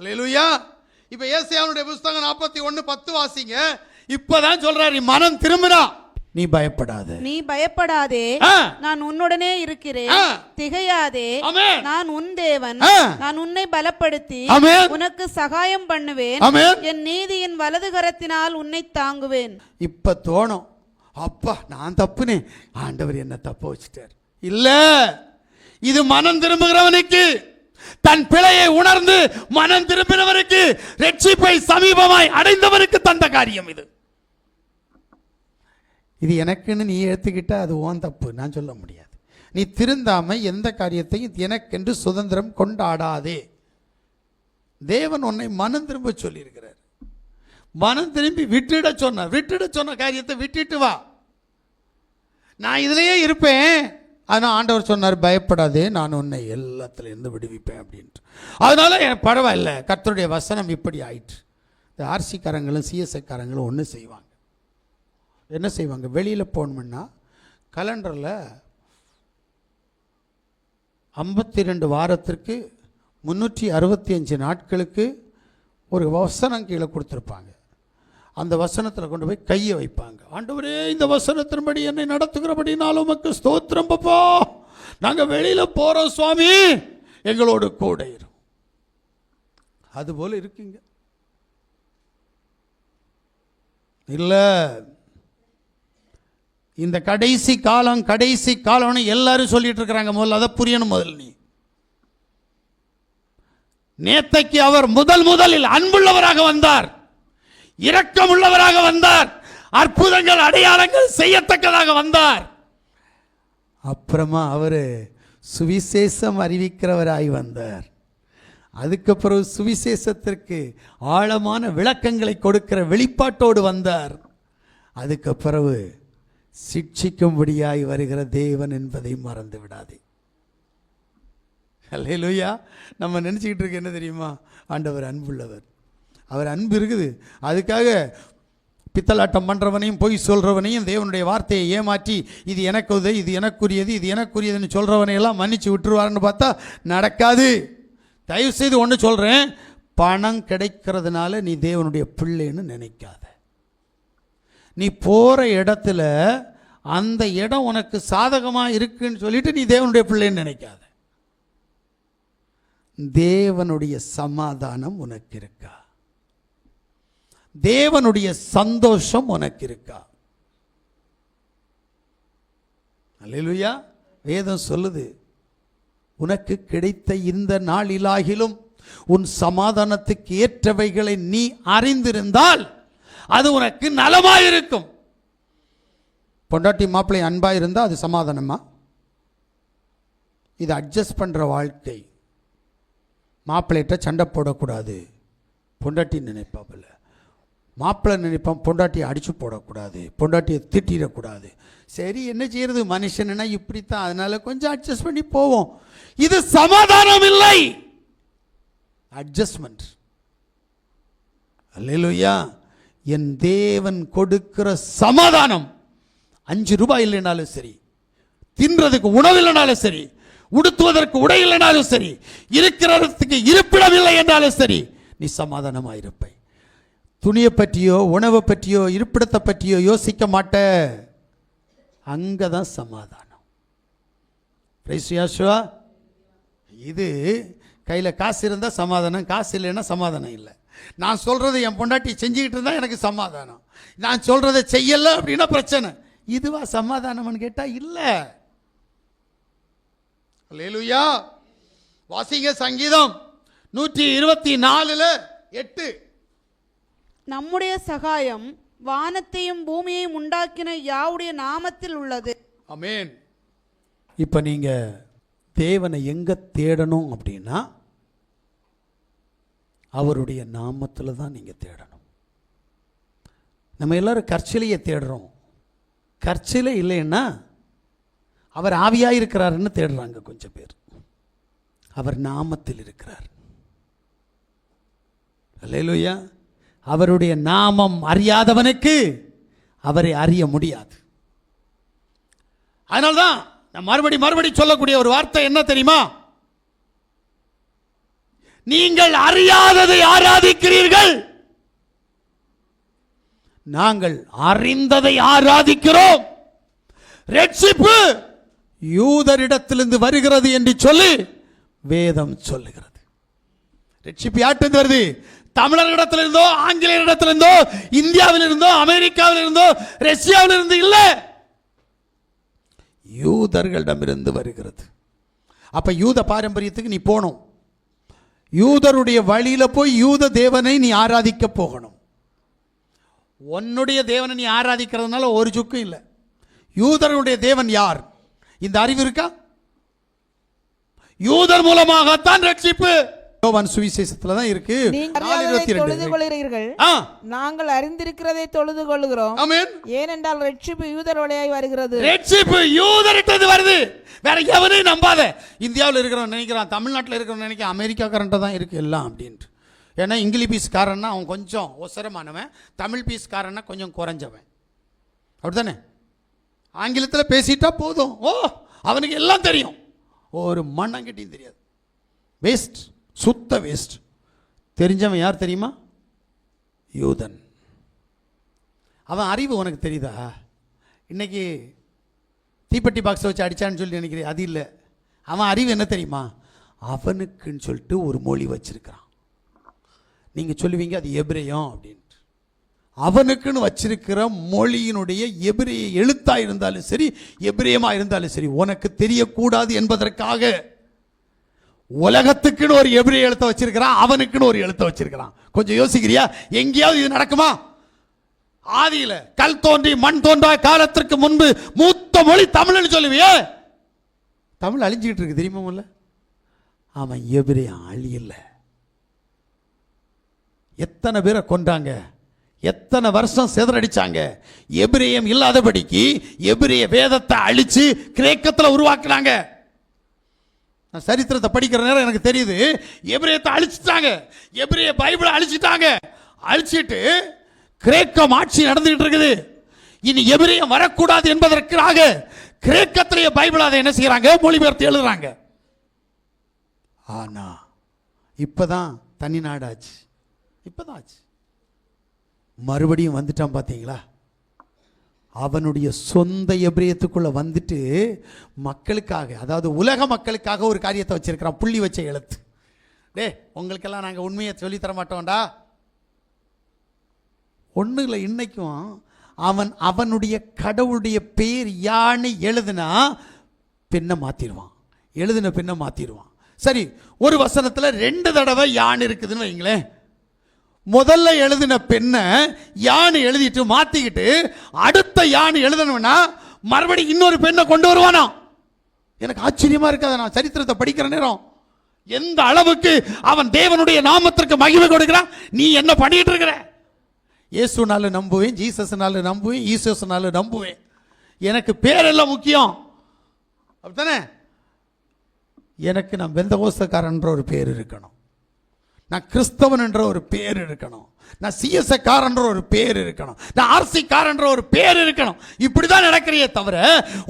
அல்லேலூயா இப்ப ஏசியாவுடைய புஸ்தகம் நாற்பத்தி ஒண்ணு பத்து வாசிங்க. இப்பதான் சொல்றாரு நீ மனம் திரும்பினா நீ பயப்படாத. நீ பயப்படாதே. நான் உன்னுடனே இருக்கிறேன். திகையாதே. நான் உன் தேவன். நான் உன்னை பலப்படுத்தி ஆமென். உனக்கு சகாயம் பண்ணுவேன். ஆமென். என் நீதியின் வலது கரத்தினால் உன்னை தாங்குவேன். இப்ப தோணும். அப்பா நான் தப்புனே. ஆண்டவர் என்ன தப்பு வச்சுட்டார். இல்ல. இது மனம் திரும்புகிறவனுக்கு. தன் பிழையை உணர்ந்து மனம் திரும்பினவருக்கு ரட்சிப்பை சமீபமாய் அடைந்தவருக்கு தந்த காரியம் இது. இது எனக்குன்னு நீ எடுத்துக்கிட்ட அது ஓன் தப்பு. நான் சொல்ல முடியாது. நீ திருந்தாம எந்த காரியத்தையும் எனக்கென்று சுதந்திரம் கொண்டாடாதே. தேவன் உன்னை மனம் திரும்ப சொல்லியிருக்கிறார். மனம் திரும்பி விட்டுட சொன்ன விட்டுட சொன்ன காரியத்தை விட்டுட்டு வா. நான் இதுலயே இருப்பேன். அதனால் ஆண்டவர் சொன்னார் பயப்படாதே நான் உன்னை எல்லாத்துலேருந்து விடுவிப்பேன் அப்படின்ட்டு. அதனால எனக்கு பரவாயில்ல கர்த்தருடைய வசனம் இப்படி ஆயிற்று. இந்த ஆர்சிக்காரங்களும் சிஎஸ்ஐக்காரங்களும் சிஎஸ்ஐ காரங்களும் ஒன்று செய்வாங்க. என்ன செய்வாங்க? வெளியில் போகணும்னா கலண்டரில் ஐம்பத்தி ரெண்டு வாரத்திற்கு முந்நூற்றி அறுபத்தி அஞ்சு நாட்களுக்கு ஒரு வசனம் கீழே கொடுத்துருப்பாங்க. அந்த வசனத்தில் கொண்டு போய் கையை வைப்பாங்க. ஆண்டவரே இந்த வசனத்தின்படி என்னை நடத்துகிறபடினாலும் உமக்கு ஸ்தோத்திரம் பப்பா நாங்கள் வெளியில் போகிறோம் சுவாமி. எங்களோடு கூட இரும் அதுபோல இருக்குங்க. இல்லை. இந்த கடைசி காலம் கடைசி காலம்னு எல்லாரும் சொல்லிட்டு இருக்கிறாங்க. முதல்ல அதை புரியணும் முதல்ல நீ. நேத்தைக்கு அவர் முதல் முதலில் அன்புள்ளவராக வந்தார். இரக்கமுள்ளவராக வந்தார். அற்புதங்கள் அடையாளங்கள் செய்யத்தக்கதாக வந்தார். அப்புறமா அவர் சுவிசேஷம் அறிவிக்கிறவராய் வந்தார். அதுக்கப்புறம் சுவிசேஷத்திற்கு ஆழமான விளக்கங்களை கொடுக்கிற வெளிப்பாட்டோடு வந்தார். அதுக்கு பிறகு சிட்சிக்கும்படியாய் வருகிற தேவன் என்பதை மறந்து விடாதே. அல்லேலூயா நம்ம நினச்சிக்கிட்டு இருக்க என்ன தெரியுமா? ஆண்டவர் அன்புள்ளவர். அவர் அன்பு இருக்குது. அதுக்காக பித்தலாட்டம் பண்ணுறவனையும் பொய் சொல்கிறவனையும் தேவனுடைய வார்த்தையை ஏமாற்றி இது எனக்கு உதவி இது எனக்குரியது இது எனக்குரியதுன்னு சொல்கிறவனையெல்லாம் மன்னிச்சு விட்டுருவாருன்னு பார்த்தா நடக்காது. தயவு செய்து ஒன்று சொல்கிறேன் பணம் கிடைக்கிறதுனால நீ தேவனுடைய பிள்ளைன்னு நினைக்காத. நீ போகிற இடத்துல அந்த இடம் உனக்கு சாதகமாக இருக்குன்னு சொல்லிட்டு நீ தேவனுடைய பிள்ளைன்னு நினைக்காத. தேவனுடைய சமாதானம் உனக்கு இருக்கா? தேவனுடைய சந்தோஷம் உனக்கு இருக்கா அல்லா வேதம் சொல்லுது உனக்கு கிடைத்த இந்த நாளிலாகிலும் உன் சமாதானத்துக்கு ஏற்றவைகளை நீ அறிந்திருந்தால் அது உனக்கு நலமாயிருக்கும். பொண்டாட்டி மாப்பிள்ளை அன்பாக இருந்தால் அது சமாதானமா? இது அட்ஜஸ்ட் பண்ணுற வாழ்க்கை. மாப்பிள்ளைகிட்ட சண்டை போடக்கூடாது. பொண்டாட்டி நினைப்பாப்பில்லை மாப்பிள்ளை நினைப்பான் பொண்டாட்டியை அடித்து போடக்கூடாது பொண்டாட்டியை திட்டிடக்கூடாது. சரி என்ன செய்யறது? மனுஷன்னா இப்படித்தான்? அதனால கொஞ்சம் அட்ஜஸ்ட் பண்ணி போவோம். இது சமாதானம் இல்லை. அட்ஜஸ்ட்மெண்ட் அல்லேலூயா. என் தேவன் கொடுக்கிற சமாதானம் அஞ்சு ரூபாய் இல்லைனாலும் சரி தின்றதுக்கு உணவு இல்லைனாலும் சரி உடுத்துவதற்கு உடை இல்லைனாலும் சரி இருக்கிறதுக்கு இருப்பிடம் இல்லை என்றாலும் சரி நீ சமாதானமாக இருப்பாய் துணியை பற்றியோ உணவை பற்றியோ இருப்பிடத்தை பற்றியோ யோசிக்க மாட்ட. அங்கே தான் சமாதானம் பிரைஸ் இது கையில் காசு இருந்தால் சமாதானம் காசு இல்லைன்னா சமாதானம் இல்லை. நான் சொல்கிறத என் பொண்டாட்டி செஞ்சுக்கிட்டு இருந்தால் எனக்கு சமாதானம். நான் சொல்கிறத செய்யலை அப்படின்னா பிரச்சனை. இதுவா சமாதானம்னு கேட்டால் இல்லை. லேலுயா வாசிங்க சங்கீதம். நூற்றி இருபத்தி நாலில் எட்டு. நம்முடைய சகாயம் வானத்தையும் பூமியையும் உண்டாக்கின யாவுடைய நாமத்தில் உள்ளது. அமேன் இப்போ நீங்கள் தேவனை எங்கே தேடணும் அப்படின்னா அவருடைய நாமத்தில் தான் நீங்கள் தேடணும். நம்ம எல்லாரும் கற்சிலையை தேடுறோம். கற்சிலை இல்லைன்னா அவர் ஆவியாக இருக்கிறாருன்னு தேடுறாங்க கொஞ்சம் பேர். அவர் நாமத்தில் இருக்கிறார். அல்லேலூயா. அவருடைய நாமம் அறியாதவனுக்கு அவரை அறிய முடியாது. அதனால்தான் நான் மறுபடி மறுபடி சொல்லக்கூடிய ஒரு வார்த்தை என்ன தெரியுமா? நீங்கள் அறியாததை ஆராதிக்கிறீர்கள். நாங்கள் அறிந்ததை ஆராதிக்கிறோம். ரட்சிப்பு யூதரிடத்திலிருந்து வருகிறது என்று சொல்லி வேதம் சொல்லுகிறது. ரட்சிப்பு யார்கிட்ட வருது? தமிழர்களிடத்திலிருந்தோ ஆங்கிலேயரிடத்திலிருந்தோ இந்தியாவிலிருந்தோ அமெரிக்காவிலிருந்தோ ரஷ்யாவிலிருந்து இல்லை. யூதர்களிடமிருந்து வருகிறது. அப்போ யூத பாரம்பரியத்துக்கு நீ போகணும். யூதருடைய வழியில் போய் யூத தேவனை நீ ஆராதிக்க போகணும். உன்னுடைய தேவனை நீ ஆராதிக்கிறதுனால ஒரு சுக்கும் இல்லை. யூதருடைய தேவன் யார்? இந்த அறிவு இருக்கா? யூதர் மூலமாகத்தான் ரட்சிப்பு. யோவான் சுவிசேஷத்துல தான் இருக்கு. தொழுது கொள்கிறீர்கள் நாங்கள் அறிந்திருக்கிறதை தொழுது கொள்கிறோம் ஏனென்றால் ரட்சிப்பு யூதர் வழியாய் வருகிறது. ரட்சிப்பு யூதர்கிட்ட வருது. வேற எவனையும் நம்பாத. இந்தியாவில் இருக்கிறவன் நினைக்கிறான் தமிழ்நாட்டில் இருக்கிறவன் நினைக்கிறான் அமெரிக்காக்காரன்ட்ட தான் இருக்கு எல்லாம் அப்படின்ட்டு. ஏன்னா இங்கிலீஷ் பீஸ்காரன்னா அவன் கொஞ்சம் ஒசரமானவன் தமிழ் பீஸ்காரன்னா கொஞ்சம் குறைஞ்சவன். அப்படிதானே ஆங்கிலத்தில் பேசிட்டா போதும். ஓ அவனுக்கு எல்லாம் தெரியும். ஒரு மண்ணங்கிட்டையும் தெரியாது. வேஸ்ட் சுத்த வேஸ்ட் தெரிஞ்சவன் யார் தெரியுமா? யூதன். அவன் அறிவு உனக்கு தெரியுதா? இன்னைக்கு தீப்பெட்டி பாக்ஸை வச்சு அடிச்சான்னு சொல்லி நினைக்கிறேன். அது இல்லை. அவன் அறிவு என்ன தெரியுமா? அவனுக்குன்னு சொல்லிட்டு ஒரு மொழி வச்சுருக்கிறான். நீங்கள் சொல்லுவீங்க அது எபிரேயம் அப்படின்ட்டு. அவனுக்குன்னு வச்சிருக்கிற மொழியினுடைய எபிரேய எழுத்தாக இருந்தாலும் சரி எபிரேயமாக இருந்தாலும் சரி உனக்கு தெரியக்கூடாது என்பதற்காக உலகத்துக்குன்னு ஒரு எபிரி எழுத்த வச்சிருக்கிறான் அவனுக்குன்னு ஒரு எழுத்த வச்சிருக்கிறான். கொஞ்சம் யோசிக்கிறியா? எங்கேயாவது இது நடக்குமா? ஆதியில கல் தோன்றி மண் தோன்றா காலத்திற்கு முன்பு மூத்த மொழி தமிழ்னு சொல்லுவியே. தமிழ் அழிஞ்சுக்கிட்டு இருக்கு தெரியுமா முதல்ல அவன் எபிரேயம் அழியல. எத்தனை பேரை கொண்டாங்க எத்தனை வருஷம் சிதறடிச்சாங்க? எபிரேயம் இல்லாதபடிக்கு எபிரேய வேதத்தை அழிச்சு கிரேக்கத்தில் உருவாக்குனாங்க. நான் சரித்திரத்தை படிக்கிற நேரம் எனக்கு தெரியுது. எபிரேயத்தை அழிச்சிட்டாங்க. எபிரேய பைபிளை அழிச்சிட்டாங்க. அழிச்சிட்டு கிரேக்கம் ஆட்சி நடந்துகிட்டு இருக்குது. இனி எபிரேயம் வரக்கூடாது என்பதற்காக கிரேக்கத்திலேயே பைபிள் அதை என்ன செய்கிறாங்க மொழிபெயர்த்து எழுதுறாங்க. ஆனா இப்போதான் தனி நாடாச்சு. இப்போதான் ஆச்சு. மறுபடியும் வந்துட்டான் பார்த்தீங்களா அவனுடைய சொந்த எபிரியத்துக்குள்ளே வந்துட்டு மக்களுக்காக அதாவது உலக மக்களுக்காக ஒரு காரியத்தை வச்சிருக்கிறான் புள்ளி வச்ச எழுத்து. டே உங்களுக்கெல்லாம் நாங்கள் உண்மையை சொல்லித்தர மாட்டோம்டா. ஒன்றும் இல்லை இன்றைக்கும் அவன் அவனுடைய கடவுளுடைய பேர் யான்னு எழுதுனா பெண்ணை மாற்றிடுவான் எழுதின பெண்ணை மாற்றிடுவான் சரி ஒரு வசனத்தில் ரெண்டு தடவை யான் இருக்குதுன்னு வைங்களேன். முதல்ல எழுதின பெண்ணை யானை எழுதிட்டு மாத்திக்கிட்டு அடுத்த யானை எழுதணும்னா மறுபடியும் இன்னொரு பெண்ணை கொண்டு வருவானா? எனக்கு ஆச்சரியமா இருக்காது நான் சரித்திரத்தை படிக்கிற நேரம். எந்த அளவுக்கு அவன் தேவனுடைய நாமத்திற்கு மகிமை கொடுக்கிறான்? நீ என்ன பண்ணிட்டு இருக்கிற? இயேசுனால நம்புவேன் ஜீசஸ்னால நம்புவேன் ஈசஸ்னால நம்புவேன். எனக்கு பேரெல்லாம் முக்கியம். அப்படித்தானே? எனக்கு நான் பெந்தகோஸ்தக்காரன்ற ஒரு பேர் இருக்கணும். நான் கிறிஸ்தவன் என்ற ஒரு பேர் இருக்கணும். நான் சிஎஸ்ஐக்காரன்ற ஒரு பேர் இருக்கணும். நான் ஆர்சிக்காரன்ற ஒரு பேர் இருக்கணும். இப்படி தான் நடக்கிறியே தவிர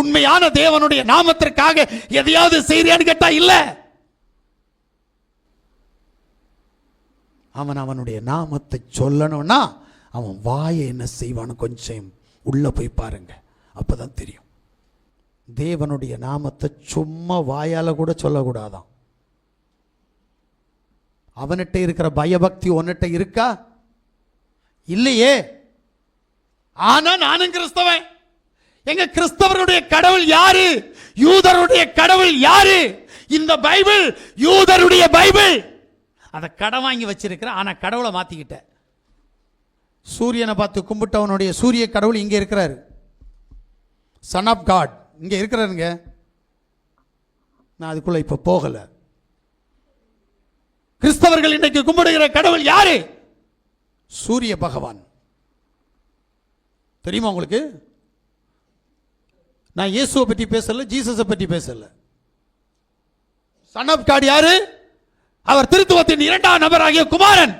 உண்மையான தேவனுடைய நாமத்திற்காக எதையாவது செய்கிறியான்னு கேட்டால் இல்லை. அவன் அவனுடைய நாமத்தை சொல்லணும்னா அவன் வாயை என்ன செய்வான்னு கொஞ்சம் உள்ளே போய் பாருங்க. அப்போ தான் தெரியும். தேவனுடைய நாமத்தை சும்மா வாயால் கூட சொல்லக்கூடாதான். அவன்கிட்ட இருக்கிற பயபக்தி உன்னிட்ட இருக்கா? இல்லையே. ஆனா நானும் கிறிஸ்தவன். எங்க கிறிஸ்தவருடைய கடவுள் யாரு? யூதருடைய கடவுள் யாரு? இந்த பைபிள் யூதருடைய பைபிள். அதை கடன் வாங்கி வச்சிருக்கிற ஆனா கடவுளை மாத்திக்கிட்ட. சூரியனை பார்த்து கும்பிட்டவனுடைய சூரிய கடவுள் இங்க இருக்கிறாரு. சன் ஆஃப் காட் இங்க இருக்கிறாருங்க. நான் அதுக்குள்ள இப்ப போகலை. கிறிஸ்தவர்கள் இன்றைக்கு கும்பிடுகிற கடவுள் யாரு? சூரிய பகவான். தெரியுமா உங்களுக்கு? நான் இயேசுவை பற்றி பேசல ஜீசஸை பற்றி பேசல. சன் ஆஃப் காட் யாரு? அவர் திருத்துவத்தின் இரண்டாம் நபராகிய குமாரன்.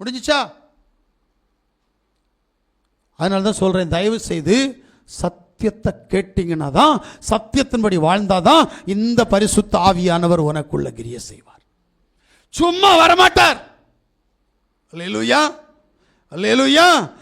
முடிஞ்சிச்சா? அதனால தான் சொல்றேன் தயவு செய்து சத்தியத்தை கேட்டீங்கன்னா தான் சத்தியத்தின்படி வாழ்ந்தாதான் இந்த பரிசுத்த ஆவியானவர் உனக்குள்ள கிரிய செய்வார். சும்மா வரமாட்டார். அல்லேலூயா. அல்லேலூயா.